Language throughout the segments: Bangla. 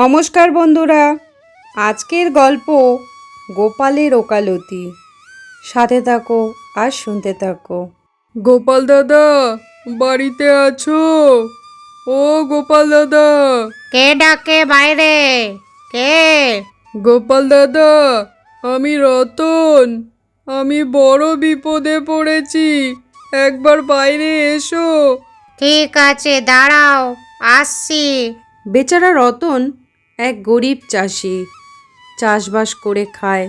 নমস্কার বন্ধুরা। আজকের গল্প গোপালের ওকালতি। সাথে থাকো আর শুনতে থাকো। গোপাল দাদা বাড়িতে আছো? ও গোপাল দাদা। কে ডাকে বাইরে? কে? গোপাল দাদা আমি রতন। আমি বড় বিপদে পড়েছি। একবার বাইরে এসো। ঠিক আছে দাঁড়াও আসছি। বেচারা রতন এক গরিব চাষি চাষবাস করে খায়।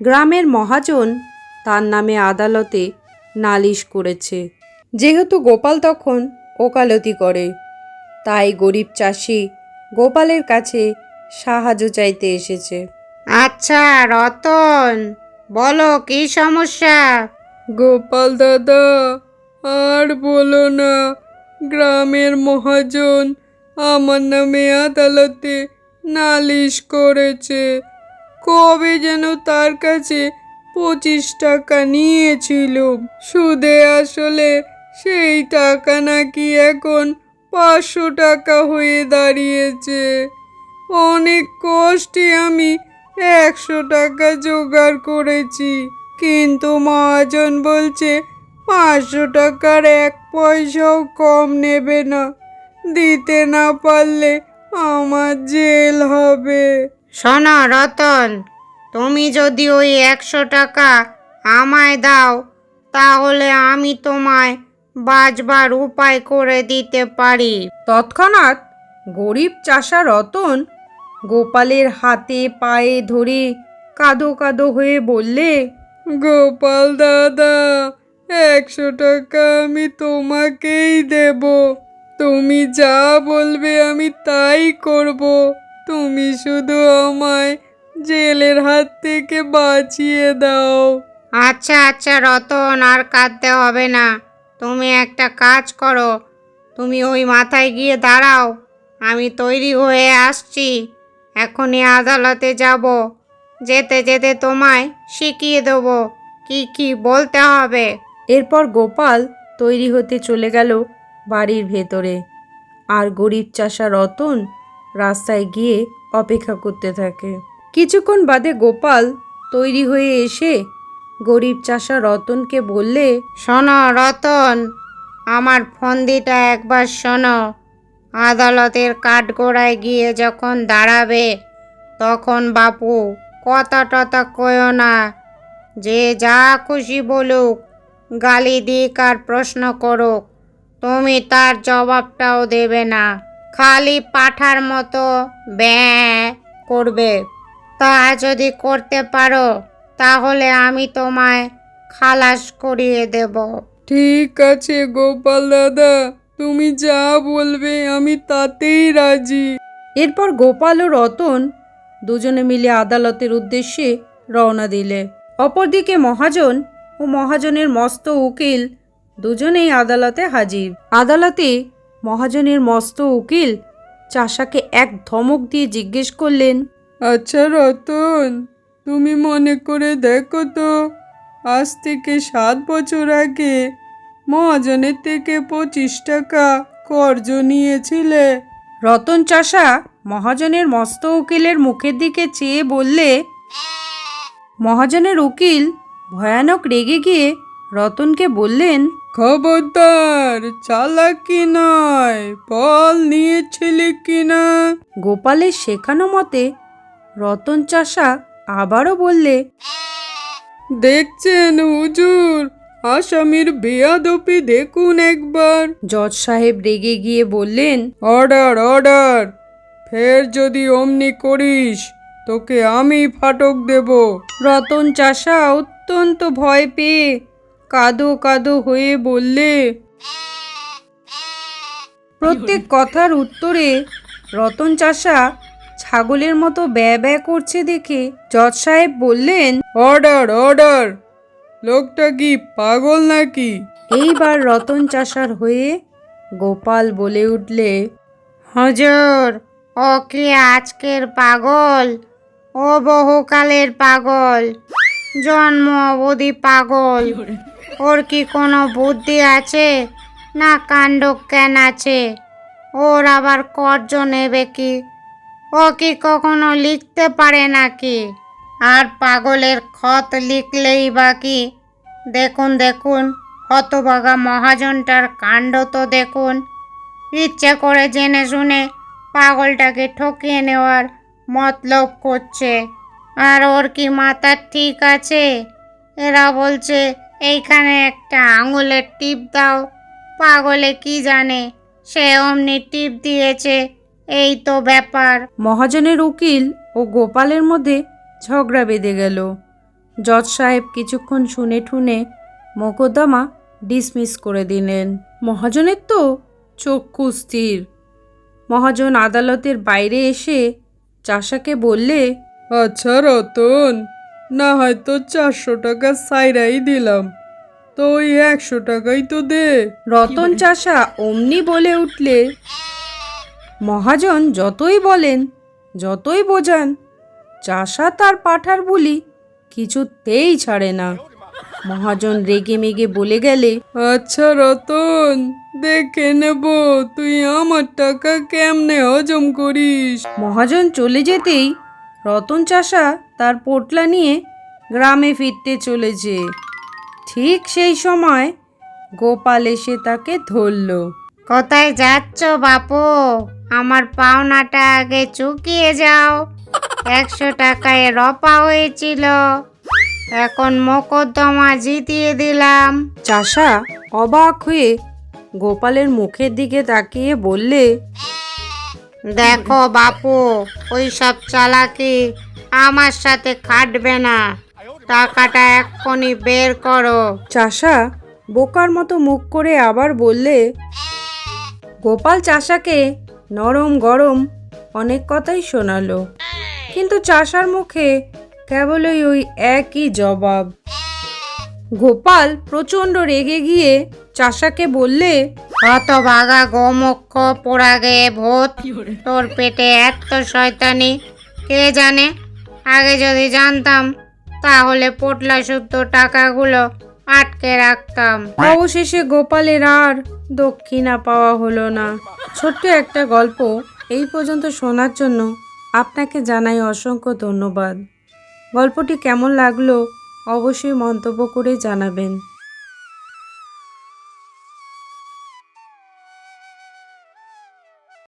গ্রামের মহাজন তার নামে আদালতে নালিশ করেছে। যেহেতু গোপাল তখন ওকালতি করে তাই গরিব চাষি গোপালের কাছে সাহায্য চাইতে এসেছে। আচ্ছা রতন বলো কি সমস্যা? গোপাল দাদা আর বলো না গ্রামের মহাজন আমার নামে আদালতে নালিশ করেছে। কবে যেন তার কাছে পঁচিশ টাকা নিয়েছিল সুদে আসলে সেই টাকা নাকি এখন পাঁচশো টাকা হয়ে দাঁড়িয়েছে। অনেক কষ্টে আমি একশো টাকা জোগাড় করেছি। কিন্তু মহাজন বলছে, পাঁচশো টাকার এক পয়সাও কম নেবে না। দিতে না পারলে আমার জেল হবে। শোনো রতন তুমি যদি ওই একশো টাকা আমায় দাও তাহলে আমি তোমায় বাঁচবার উপায় করে দিতে পারি। তৎক্ষণাৎ গরিব চাষা রতন গোপালের হাতে পায়ে ধরে কাদো কাদো হয়ে বললে গোপাল দাদা একশো টাকা আমি তোমাকেই দেব। তুমি যা বলবে আমি তাই করব। তুমি শুধু আমায় জেলের হাত থেকে বাঁচিয়ে দাও। আচ্ছা আচ্ছা রতন আর কাঁদতে হবে না। তুমি একটা কাজ করো। তুমি ওই মাথায় গিয়ে দাঁড়াও। আমি তৈরি হয়ে আসছি। এখনই আদালতে যাব। যেতে যেতে তোমায় শিখিয়ে দেবো কি কি বলতে হবে। এরপর গোপাল তৈরি হতে চলে গেল বাড়ির ভেতরে। আর গরিব চাষা রতন রাস্তায় গিয়ে অপেক্ষা করতে থাকে। কিছুক্ষণ বাদে গোপাল তৈরি হয়ে এসে গরিব চাষা রতনকে বললে, শোনো রতন, আমার ফন্দিটা একবার শোনো। আদালতের কাঠগোড়ায় গিয়ে যখন দাঁড়াবে, তখন বাপু কথা টথা কয়ো না। যে যা খুশি বলুক, গালি দিক আর প্রশ্ন করুক। তুমি তার জবাবটাও দেবে না। খালি পাঠার মতো ব্যাঁ করবে। তা যদি করতে পারো তাহলে আমি তোমায় খালাস করিয়ে দেব। ঠিক আছে গোপাল দাদা। তুমি যা বলবে আমি তাতেই রাজি। এরপর গোপাল ও রতন দুজনে মিলে আদালতের উদ্দেশ্যে রওনা দিলে। অপরদিকে মহাজন ও মহাজনের মস্ত উকিল দুজনেই আদালতে হাজির। আদালতে মহাজনের মস্ত উকিল চাষাকে এক ধমক দিয়ে জিজ্ঞেস করলেন আচ্ছা রতন তুমি মনে করে দেখো তো আজ থেকে সাত বছর আগে মহাজনের থেকে পঁচিশ টাকা কর্জ নিয়েছিলে। রতন চাষা মহাজনের মস্ত উকিলের মুখের দিকে চেয়ে বললে মহাজনের উকিল ভয়ানক রেগে গিয়ে রতনকে বললেন খবরদার চালাকি নয় বল নিয়েছিলে কিনা? গোপালের শেখানো মতে রতন চাষা আবারও বললে দেখছেন হুজুর আসামির বেয়াদপি দেখুন একবার। জজ সাহেব রেগে গিয়ে বললেন অর্ডার অর্ডার ফের যদি অমনি করিস তোকে আমি ফাটক দেব। রতন চাষা অত্যন্ত ভয় পেয়ে কাদো কাদো হয়ে বললে প্রত্যেক কথার উত্তরে রতন চাষা ছাগলের মতো ব্যয় ব্যয় করছে দেখে জজ সাহেব বললেন অর্ডার অর্ডার লোকটা কি পাগল নাকি? এইবার রতন চাষার হয়ে গোপাল বলে উঠলে হুজুর ও কি আজকের পাগল? ও বহুকালের পাগল। জন্ম অবধি পাগল। ওর কি কোনো বুদ্ধি আছে? না কাণ্ড জ্ঞান আছে। ওর আবার কর্জ নেবে কি? ও কি কখনো লিখতে পারে নাকি? আর পাগলের খত লিখলেই বাকি দেখুন দেখুন, হতভাগা মহাজনটার কাণ্ড তো দেখুন। ইচ্ছে করে জেনে শুনে পাগলটাকে ঠকিয়ে নেওয়ার মতলব করছে। আর ওর কি মাথা ঠিক আছে? এরা বলছে এইখানে একটা আঙুলের টিপ দাও। পাগলে কি জানে? সে অমনি টিপ দিয়েছে। এই তো ব্যাপার। মহাজনের উকিল ও গোপালের মধ্যে ঝগড়া বেঁধে গেল। জজ সাহেব কিছুক্ষণ শুনে ঠুনে মোকদ্দমা ডিসমিস করে দিলেন। মহাজনের তো চক্ষু স্থির। মহাজন আদালতের বাইরে এসে চাষাকে বললে আচ্ছা রতন। না হয়তো চারশো টাকা সাইরাই দিলাম। তো ওই একশো টাকাই তো দে। রতন চাষা অমনি বলে উঠলে মহাজন যতই বলেন যতই বোঝান চাষা তার পাঠার বুলি কিছুতেই ছাড়ে না। মহাজন রেগে মেগে বলে গেলে আচ্ছা রতন দেখে নেব তুই আমার টাকা কেমনে হজম করিস? মহাজন চলে যেতেই রতন চাষা তার পোটলা নিয়ে গ্রামে ফিরতে চলেছে। ঠিক সেই সময় গোপাল এসে তাকে ধরল। কোথায় যাচ্ছ বাপু? আমার পাওনাটা আগে চুকিয়ে যাও। একশো টাকায় রপা হয়েছিল। এখন মোকদ্দমা জিতিয়ে দিলাম। চাষা অবাক হয়ে গোপালের মুখের দিকে তাকিয়ে বললে দেখো বাপু ওই সব চালাকি আমার সাথে খাটবে না। টাকাটা এক্ষুনি বের করো। চাষা, বোকার মতো মুখ করে আবার বললে, গোপাল চাষাকে নরম গরম অনেক কথাই শোনালো। কিন্তু চাষার মুখে কেবলই ওই একই জবাব। গোপাল প্রচণ্ড রেগে গিয়ে চাষাকে বললে হত ভাগা গোমুখ পোড়া গেয়ে ভূত তোর পেটে এত শয়তানি কে জানে? আগে যদি জানতাম তাহলে পোটলা শুদ্ধ টাকাগুলো আটকে রাখতাম। অবশেষে গোপালের আর দক্ষিণা পাওয়া হলো না। ছোট্ট একটা গল্প এই পর্যন্ত শোনার জন্য আপনাকে জানাই অসংখ্য ধন্যবাদ। গল্পটি কেমন লাগল অবশ্যই মন্তব্য করে জানাবেন।